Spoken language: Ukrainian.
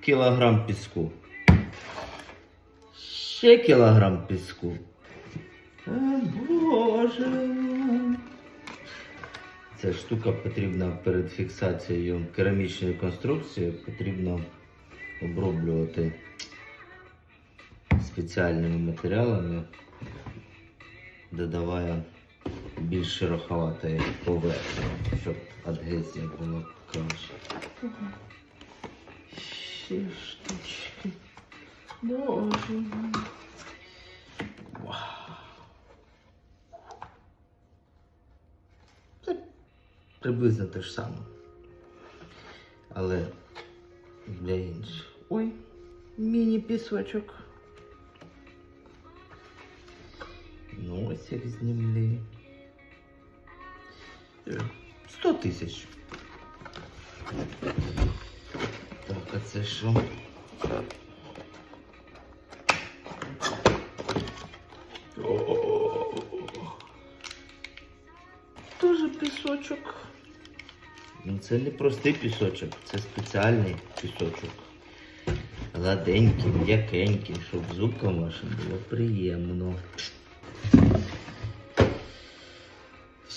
Кілограм піску. Ще кілограм піску. О, Боже. Ця штука потрібна перед фіксацією керамічної конструкції, потрібно оброблювати спеціальними матеріалами, додавая більш шероховатої поверхні, щоб адгезія була краще. Ще штучки. Боже. Це приблизно те ж саме. Але для інших. Ой, міні-пісочок. Носик землі. Е, Сто тисяч. Так, а це що? Тоже пісочок. Ну, це не простий пісочок, це спеціальний пісочок. Гладенький, м'якенький, щоб зубкам вашим було приємно.